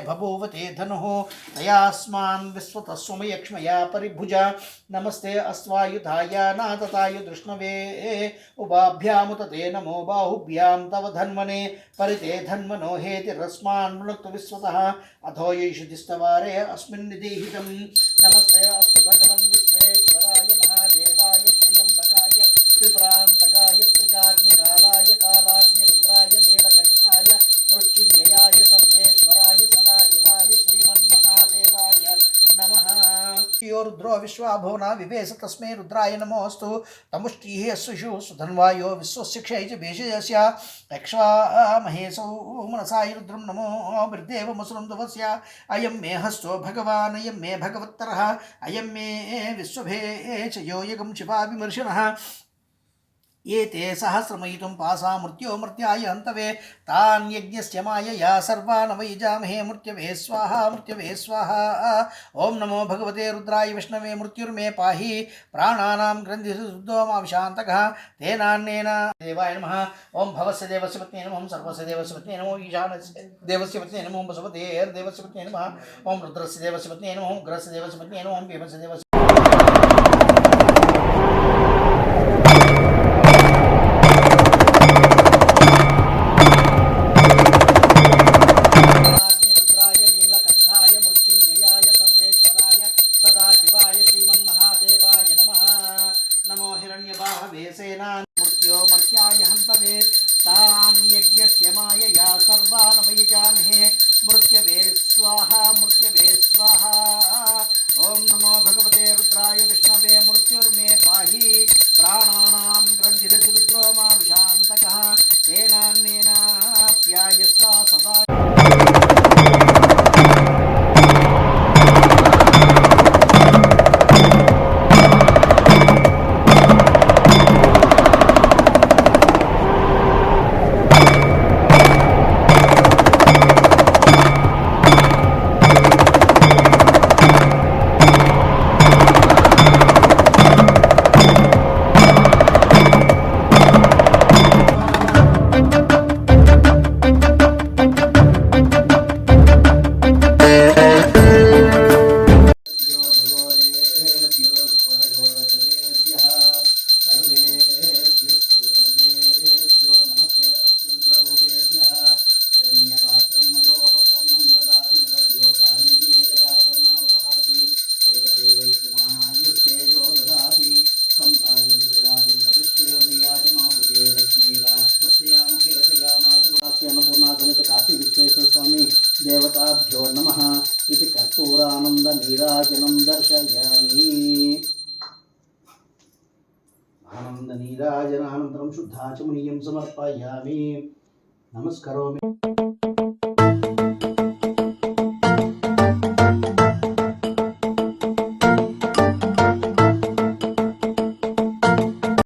भगवते धनुः, तयास्मान् विश्वतस्वमयक्ष्मया परिभुजा। नमस्ते नाततायुधृष्णवे उभाभ्यामुत ते नमो बाहुभ्यां तव धन्वने। परिते धन्वनो हेतिरस्मान् मृत्तु विश्वतः। अथो यैषुधिस्तवारे अस्मिन् निदेहितं नमस्ते अस्तु भगवन् विश्वेश्वराय यो रुद्रो विश्वाभुवना विवेश तस्मै रुद्राय नमोऽस्तु। तमुष्टिः अस्विषु सुधन्वायो विश्वस्य क्षय च भेषजस्य। यक्ष्वामहेशौ मनसाय रुद्रं नमो वृद्देवमसुरं दवस्य। अयं मे हस्तो भगवान्, अयं मे भगवत्तरः। अयं मे विश्वभे च यो यगं शिवा विमर्शिनः ఏతే సహస్రమయితుం పాసా మృత్యో మృత్యాయ హంతవే. తాన్ యజ్ఞస్య మాయయా సర్వానమయిజామహే మృత్యవే. స్వాహ మృత్యవే స్వాహ. ఓం నమో భగవతే రుద్రాయ విష్ణవే మృత్యుర్మే పాహి. ప్రాణానాం గ్రంథిసు శుద్ధోమాంశాంతక తేనాన్నేన దేవాయ నమ. ఓం భవస్య దేవస్యపత్ని నమం. సర్వస్య దేవస్యపత్ని నమో. ఈశానస్య దేవస్యపత్ని నమో. బసుపతే దేవస్యపత్ని నమ. ఓం రుద్రస్య దేవస్యపత్ని నమో. ఉగ్రస్య దేవస్యపత్ని నమో. భీమస్య దేవస్య हिरण्यबाहवे सेनान् मृत्यो मर्त्याय हन्तवे तान् यज्ञस्य मायया सर्वान् वैजामहे मृत्यवे स्वाहा मृत्यवे स्वाहा। ॐ नमो भगवते దేవతాభ్యో నమ ఇది కర్పూరానంద నీరాజనం దర్శయామి ఆనంద నీరాజనానంతరం శుద్ధాచమనీయం సమర్పయామి నమస్కరోమి